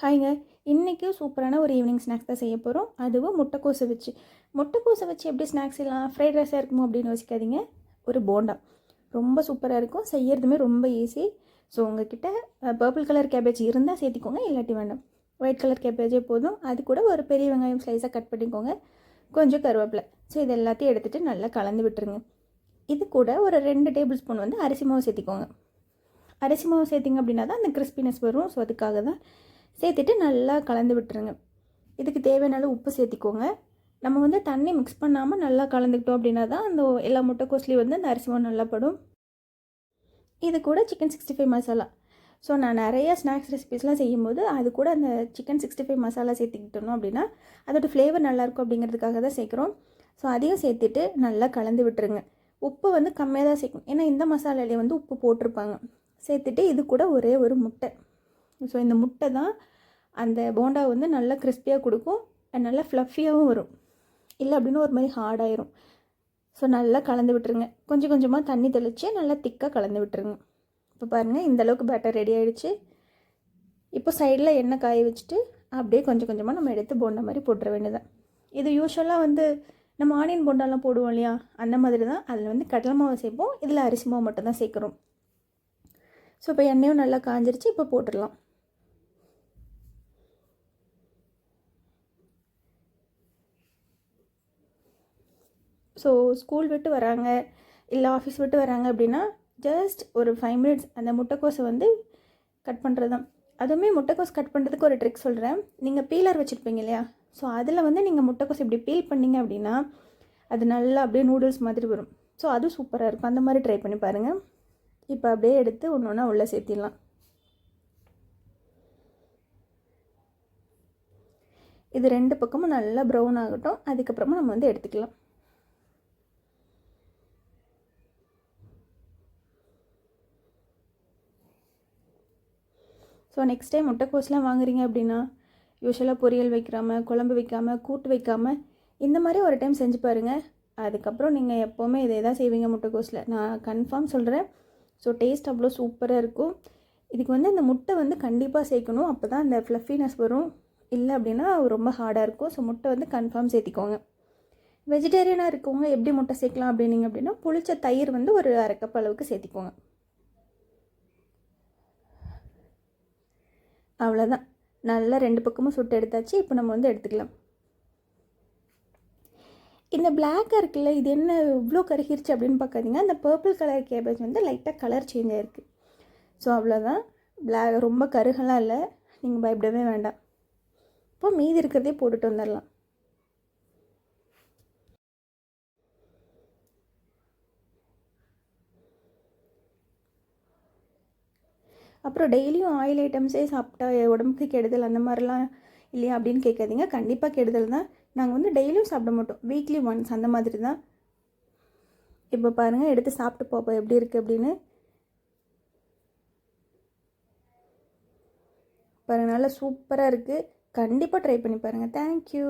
ஹாய்ங்க. இன்றைக்கி சூப்பரான ஒரு ஈவினிங் ஸ்நாக்ஸ் தான் செய்ய போகிறோம் அதுவும் முட்டைக்கோசை வச்சு. முட்டைக்கோசை வச்சு எப்படி ஸ்நாக்ஸ் எல்லாம் ஃப்ரைட் ரைஸாக இருக்குமோ அப்படின்னு யோசிக்காதீங்க. ஒரு போண்டா. ரொம்ப சூப்பராக இருக்கும். செய்யறதுமே ரொம்ப ஈஸி ஸோ உங்ககிட்ட பர்பிள் கலர் கேபேஜ் இருந்தால் சேர்த்திக்கோங்க. இல்லாட்டி வேண்டாம். ஒயிட் கலர் கேபேஜே போதும். அது கூட ஒரு பெரிய வெங்காயம் ஸ்லைஸாக கட் பண்ணிக்கோங்க. கொஞ்சம் கருவேப்பிலை. ஸோ இது எல்லாத்தையும் எடுத்துகிட்டு நல்லா கலந்து விட்டுருங்க. இது கூட ஒரு ரெண்டு டேபிள் ஸ்பூன் வந்து அரிசி மாவு சேர்த்திக்கோங்க. அரிசி மாவு சேர்த்திங்க அப்படின்னா தான் அந்த கிறிஸ்பினஸ் வரும். ஸோ அதுக்காக தான் சேர்த்துட்டு நல்லா கலந்து விட்டுருங்க. இதுக்கு தேவையான அளவு உப்பு சேர்த்திக்கோங்க. நம்ம வந்து தண்ணி மிக்ஸ் பண்ணாமல் நல்லா கலந்துக்கிட்டோம் அப்படின்னா தான் அந்த எல்லா முட்டைக்கோஸ்லேயும் வந்து அந்த அரிசி நல்லா படும். இது கூட chicken sixty five masala so நான் நிறையா ஸ்நாக்ஸ் ரெசிபிஸ்லாம் செய்யும்போது அது கூட அந்த சிக்கன் சிக்ஸ்டி ஃபைவ் மசாலா சேர்த்துக்கிட்டோம் அப்படின்னா அதோட ஃப்ளேவர் நல்லாயிருக்கும் அப்படிங்கிறதுக்காக தான் சேர்க்குறோம். ஸோ அதையும் சேர்த்துட்டு நல்லா கலந்து விட்டுருங்க. உப்பு வந்து கம்மியாக தான் சேர்க்கணும். ஏன்னா இந்த மசாலாலேயே வந்து உப்பு போட்டிருப்பாங்க. சேர்த்துட்டு இது கூட ஒரே ஒரு முட்டை. ஸோ இந்த முட்டை தான் அந்த போண்டா வந்து நல்லா கிறிஸ்பியாக கொடுக்கும் அண்ட் நல்லா ஃப்ளஃபியாகவும் வரும். இல்லை அப்படின்னு ஒரு மாதிரி ஹார்டாயிரும் ஸோ நல்லா கலந்து விட்டுருங்க. கொஞ்சம் கொஞ்சமாக தண்ணி தெளித்து நல்லா திக்காக கலந்து விட்டுருங்க. இப்போ பாருங்கள் இந்த அளவுக்கு பேட்டர் ரெடி ஆகிடுச்சு இப்போ சைடில் எண்ணெய் காய வச்சுட்டு அப்படியே கொஞ்சம் கொஞ்சமாக நம்ம எடுத்து போண்டா மாதிரி போட்டுற வேண்டியதான் இது யூஸ்வலாக வந்து நம்ம ஆனியன் போண்டாலாம் போடுவோம் இல்லையா? அந்த மாதிரி தான். அதில் வந்து கடலை மாவு சேர்ப்போம். இதில் அரிசி மாவு மட்டும் தான் சேர்க்குறோம். ஸோ இப்போ எண்ணெயும் நல்லா காஞ்சிருச்சு. இப்போ போட்டுடலாம். ஸோ ஸ்கூல் விட்டு வராங்க இல்லை ஆஃபீஸ் விட்டு வராங்க அப்படின்னா ஜஸ்ட் ஒரு ஃபைவ் மினிட்ஸ் அந்த முட்டைக்கோஸை வந்து கட் பண்ணுறது தான் அதுவுமே முட்டைக்கோஸ் கட் பண்ணுறதுக்கு ஒரு ட்ரிக் சொல்கிறேன் நீங்கள் பீலர் வச்சுருப்பீங்க இல்லையா? ஸோ அதில் வந்து நீங்கள் முட்டைக்கோஸ் இப்படி பீல் பண்ணீங்க அப்படின்னா அது நல்லா அப்படியே நூடுல்ஸ் மாதிரி வரும். ஸோ அதுவும் சூப்பராக இருக்கும். அந்த மாதிரி ட்ரை பண்ணி பாருங்கள் இப்போ அப்படியே எடுத்து ஒன்று ஒன்றா உள்ளே சேர்த்திடலாம். இது ரெண்டு பக்கமும் நல்லா ப்ரௌன் ஆகட்டும். அதுக்கப்புறமா நம்ம வந்து எடுத்துக்கலாம். ஸோ நெக்ஸ்ட் டைம் முட்டைக்கோஸ்லாம் வாங்குறீங்க அப்படின்னா யூஸ்வலாக பொரியல் வைக்காமல் குழம்பு வைக்காமல் கூட்டு வைக்காமல் இந்த மாதிரி ஒரு டைம் செஞ்சு பாருங்கள் அதுக்கப்புறம் நீங்கள் எப்போவுமே இதே தான் செய்வீங்க முட்டைக்கோஸில் நான் கன்ஃபார்ம் சொல்கிறேன் ஸோ டேஸ்ட் அவ்வளோ சூப்பராக இருக்கும். இதுக்கு வந்து அந்த முட்டை வந்து கண்டிப்பாக சேர்க்கணும். அப்போ தான் அந்த ஃப்ளஃபினஸ் வரும். இல்லை அப்படின்னா ரொம்ப ஹார்டாக இருக்கும். ஸோ முட்டை வந்து கன்ஃபார்ம் சேர்த்திக்கோங்க. வெஜிடேரியனாக இருக்கவங்க எப்படி முட்டை சேர்க்கலாம் அப்படின்னீங்க அப்படின்னா புளிச்ச தயிர் வந்து ஒரு அரைக்கப் அளவுக்கு சேர்த்திக்கோங்க. அவ்வளோதான் நல்லா ரெண்டு பக்கமும் சுட்டு எடுத்தாச்சு இப்போ நம்ம வந்து எடுத்துக்கலாம். இந்த பிளாக்காக இருக்குல்ல இது என்ன இவ்வளோ கருகிருச்சு அப்படின்னு பார்க்காதீங்க. அந்த பர்பிள் கலர் கேபேஜ் வந்து லைட்டாக கலர் சேஞ்ச் ஆகிருக்கு ஸோ அவ்வளோதான் பிளாக் ரொம்ப கருகெல்லாம் இல்லை. நீங்கள் பயப்படவே வேண்டாம். இப்போ மீதி இருக்கிறதே போட்டுட்டு வந்துடலாம். அப்புறம் டெய்லியும் ஆயில் ஐட்டம்ஸே சாப்பிட்டா உடம்புக்கு கெடுதல் அந்த மாதிரிலாம் இல்லையா அப்படின்னு கேட்காதீங்க. கண்டிப்பாக கெடுதல் தான். நாங்கள் வந்து டெய்லியும் சாப்பிட மாட்டோம். வீக்லி ஒன்ஸ் அந்த மாதிரி தான். இப்போ பாருங்கள் எடுத்து சாப்பிட்டு போப்போம் எப்படி இருக்குது அப்படின்னு. பாருங்கள் நல்லா சூப்பராக இருக்குது கண்டிப்பாக ட்ரை பண்ணி பாருங்கள் தேங்க்யூ